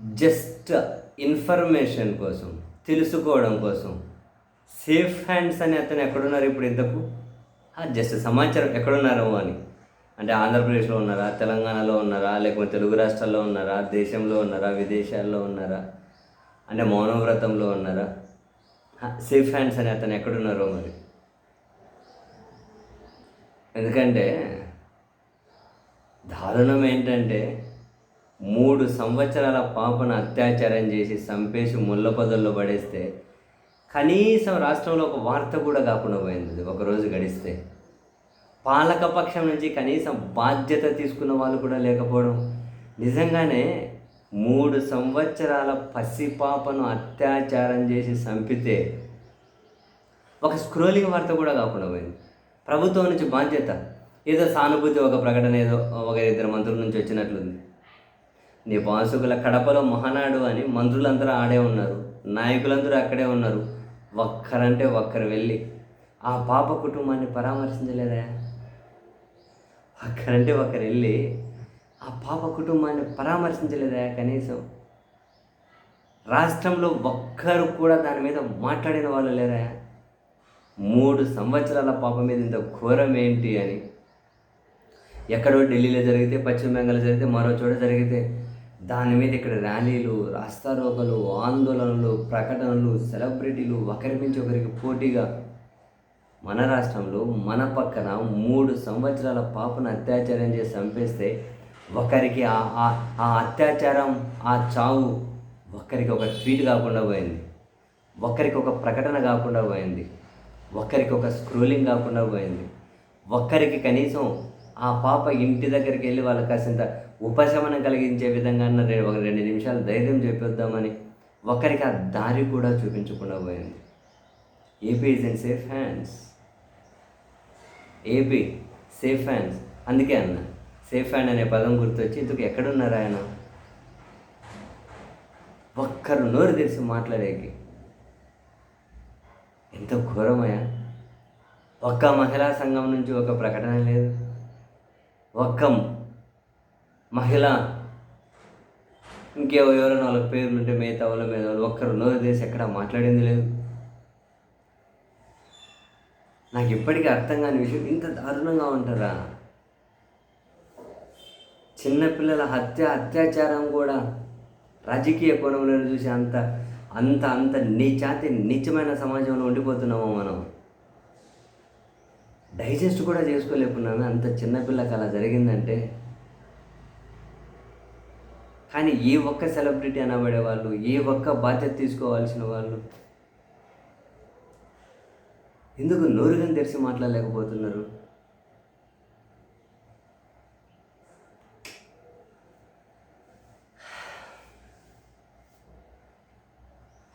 Just information కోసం తెలుసుకోవడం కోసం. సేఫ్ హ్యాండ్స్ అని అతను ఎక్కడున్నారు ఇప్పుడు ఇంతకు? జస్ట్ సమాచారం ఎక్కడున్నారు అని. అంటే ఆంధ్రప్రదేశ్లో ఉన్నారా తెలంగాణలో ఉన్నారా లేకపోతే తెలుగు రాష్ట్రాల్లో ఉన్నారా దేశంలో ఉన్నారా విదేశాల్లో ఉన్నారా అంటే మౌనవ్రతంలో ఉన్నారా? సేఫ్ హ్యాండ్స్ అని అతను ఎక్కడున్నారో మరి? ఎందుకంటే దారుణం ఏంటంటే మూడు సంవత్సరాల పాపను అత్యాచారం చేసి చంపేసి ముళ్ళపదల్లో పడేస్తే కనీసం రాష్ట్రంలో ఒక వార్త కూడా కాకుండా పోయింది. ఒకరోజు గడిస్తే పాలకపక్షం నుంచి కనీసం బాధ్యత తీసుకున్న వాళ్ళు కూడా లేకపోవడం. నిజంగానే మూడు సంవత్సరాల పసిపాపను అత్యాచారం చేసి చంపితే ఒక స్క్రోలింగ్ వార్త కూడా కాకుండా పోయింది. ప్రభుత్వం నుంచి బాధ్యత. ఏదో సానుభూతి ఒక ప్రకటన ఏదో ఒక ఇద్దరు మంత్రుల నుంచి వచ్చినట్లుంది. నీ బాసుకుల కడపలో మహానాడు అని మంత్రులందరూ ఆడే ఉన్నారు. నాయకులందరూ అక్కడే ఉన్నారు. ఒక్కరంటే ఒక్కరు వెళ్ళి ఆ పాప కుటుంబాన్ని పరామర్శించలేదా? ఒక్కరంటే ఒకరు వెళ్ళి ఆ పాప కుటుంబాన్ని పరామర్శించలేదా? కనీసం రాష్ట్రంలో ఒక్కరు కూడా దాని మీద మాట్లాడిన వాళ్ళు లేరా? మూడు సంవత్సరాల పాప మీద ఇంత ఘోరం ఏంటి అని. ఎక్కడో ఢిల్లీలో జరిగితే పశ్చిమ బెంగాల్లో జరిగితే మరో చోట జరిగితే దాని మీద ఇక్కడ ర్యాలీలు రాస్తారోకలు ఆందోళనలు ప్రకటనలు సెలబ్రిటీలు ఒకరి నుంచి ఒకరికి పోటీగా మన రాష్ట్రంలో మన పక్కన మూడు సంవత్సరాల పాపను అత్యాచారం చేసి చంపేస్తే ఒకరికి ఆ ఆ- అత్యాచారం ఆ చావు ఒక్కరికి ఒక ట్వీట్ కాకుండా పోయింది. ఒకరికి ఒక ప్రకటన కాకుండా పోయింది. ఒకరికి ఒక స్క్రోలింగ్ కాకుండా పోయింది. ఒక్కరికి కనీసం ఆ పాప ఇంటి దగ్గరికి వెళ్ళి వాళ్ళకి కాసింత ఉపశమనం కలిగించే విధంగా అన్న ఒక రెండు నిమిషాలు ధైర్యం చెప్పొద్దామని ఒక్కరికి ఆ దారి కూడా చూపించకుండా పోయింది. AP is in safe hands AP safe hands అందుకే అన్న సేఫ్ హ్యాండ్ అనే పదం గుర్తొచ్చి ఇందుకు ఎక్కడున్నారు ఆయన? ఒక్కరు నోరు తెరిచి మాట్లాడేకి. ఎంత ఘోరమయ్యా. ఒక్క మహిళా సంఘం నుంచి ఒక ప్రకటన లేదు. ఒక్క. మహిళ. ఇంకేవో ఎవరైనా వాళ్ళ పేర్లు ఉంటే మిగతా వాళ్ళ మీద వాళ్ళు ఒక్కరు నోరు తీసి ఎక్కడ మాట్లాడింది లేదు. నాకు ఇప్పటికీ అర్థం కాని విషయం ఇంత దారుణంగా ఉంటారా చిన్నపిల్లల హత్య అత్యాచారం కూడా రాజకీయ కోణంలో చూసి అంత అంత అంత నీచాతి నీచమైన సమాజంలో ఉండిపోతున్నామో మనం. డైజెస్ట్ కూడా చేసుకోలేకున్నాను అంత చిన్నపిల్లకి అలా జరిగిందంటే. కానీ ఏ ఒక్క సెలబ్రిటీ అనబడే వాళ్ళు ఏ ఒక్క బాధ్యత తీసుకోవాల్సిన వాళ్ళు ఎందుకు నోరుగని తెరిచి మాట్లాడలేకపోతున్నారు?